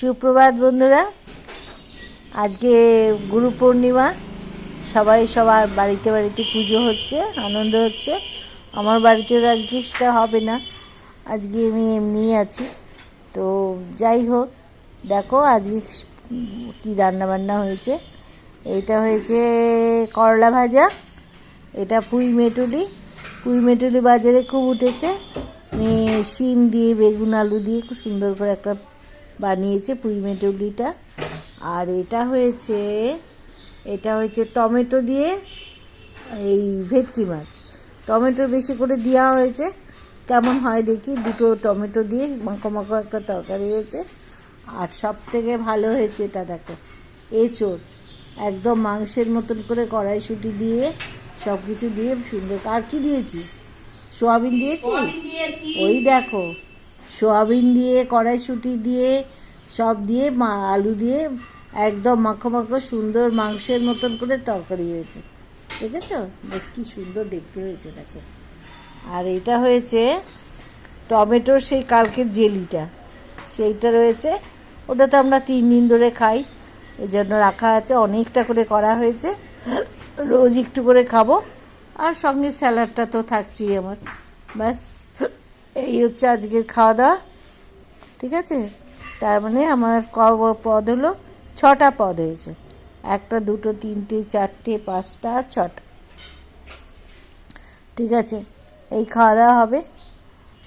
সুপ্রভাত বন্ধুরা। আজকে গুরু পূর্ণিমা। সবাই সবার বাড়িতে বাড়িতে পুজো হচ্ছে, আনন্দ হচ্ছে। আমার বাড়িতে আজকে সেটা হবে না। আজকে আমি এমনি আছি। তো যাই হোক, দেখো আজকে কী রান্না বান্না হয়েছে। এইটা হয়েছে করলা ভাজা, এটা পুঁই মেটুলি। পুঁই মেটুলি বাজারে খুব উঠেছে। আমি শিম দিয়ে, বেগুন, আলু দিয়ে খুব সুন্দর করে একটা বানিয়েছে পুঁই মেটুলিটা আর এটা হয়েছে এটা হয়েছে টমেটো দিয়ে এই ভেটকি মাছ। টমেটো বেশি করে দেওয়া হয়েছে। কেমন হয় দেখি দুটো টমেটো দিয়ে মাখো মাখো একটা তরকারি হয়েছে। আর সব থেকে ভালো হয়েছে এটা দেখো এঁচোড়। একদম মাংসের মতন করে কড়াইশুঁটি দিয়ে সব কিছু দিয়ে সুন্দর। আর কি দিয়েছিস? সোয়াবিন দিয়েছিস? ওই দেখো সোয়াবিন দিয়ে, কড়াইশুঁটি দিয়ে, সব দিয়ে, মা, আলু দিয়ে একদম মাখো মাখো সুন্দর মাংসের মতন করে তরকারি হয়েছে। দেখেছ? দেখ, কি সুন্দর দেখতে হয়েছে, দেখো। আর এটা হয়েছে টমেটোর সেই কালকের জেলিটা। সেইটা রয়েছে। ওটা তো আমরা তিন দিন ধরে খাই। এই জন্য রাখা আছে। অনেকটা করে করা হয়েছে। রোজ একটু করে খাব। আর সঙ্গে স্যালাডটা তো থাকছেই আমার। ব্যাস। এই হচ্ছে আজকের খাওয়া দাওয়া ঠিক আছে? তার মানে আমার ক পদ হলো ছটা পদ হয়েছে। একটা, দুটো, তিনটে, চারটে, পাঁচটা, ছটা। ঠিক আছে? এই খাওয়া দাওয়া হবে।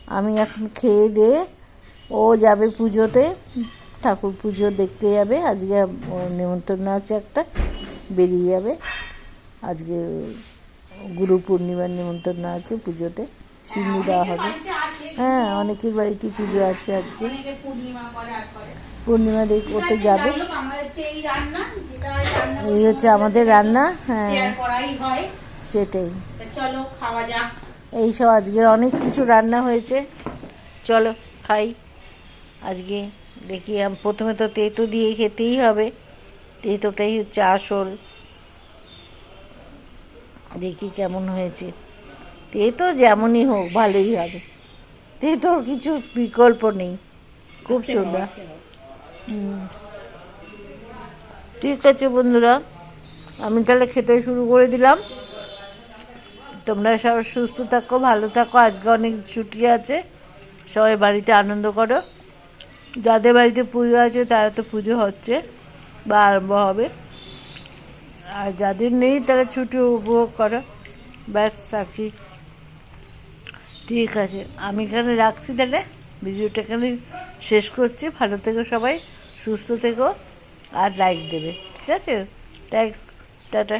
আমি এখন খেয়ে দিয়ে ও যাবে পুজোতে। ঠাকুর পুজো দেখতে যাবে। আজকে নেমন্তন্ন আছে একটা, বেরিয়ে যাবে। আজকে গুরু পূর্ণিমার নেমন্তন্ন আছে পুজোতে। সিন্নি দেওয়া হবে। হ্যাঁ অনেকের বাড়িতে পুজো আছে আজকে। পূর্ণিমা দেখ করতে যাবে। এই হচ্ছে আমাদের রান্না হ্যাঁ। সেটাই। চলো খাওয়া যাক। এই সব আজকের অনেক কিছু রান্না হয়েছে। চলো খাই। আজকে দেখি প্রথমে তো তেতো দিয়ে খেতেই হবে। তেতোটাই হচ্ছে আসল। দেখি কেমন হয়েছে। তেতো যেমনই হোক ভালোই হবে। তেতোর কিছু বিকল্প নেই। খুব সুন্দর। হুম। ঠিক আছে বন্ধুরা আমি তাহলে খেতে শুরু করে দিলাম। তোমরা সব সুস্থ থাকো ভালো থাকো আজকে অনেক ছুটি আছে। সবাই বাড়িতে আনন্দ করো। যাদের বাড়িতে পুজো আছে তারা তো পুজো হচ্ছে বা আরম্ভ হবে। আর যাদের নেই তারা ছুটি উপভোগ করো। ব্যাস রাখি। ঠিক আছে, আমি এখানে রাখছি তাহলে। ভিডিওটা এখানে শেষ করছি। ভালো থেকো সবাই, সুস্থ থেকো, আর লাইক দেবে। ঠিক আছে? Like tata.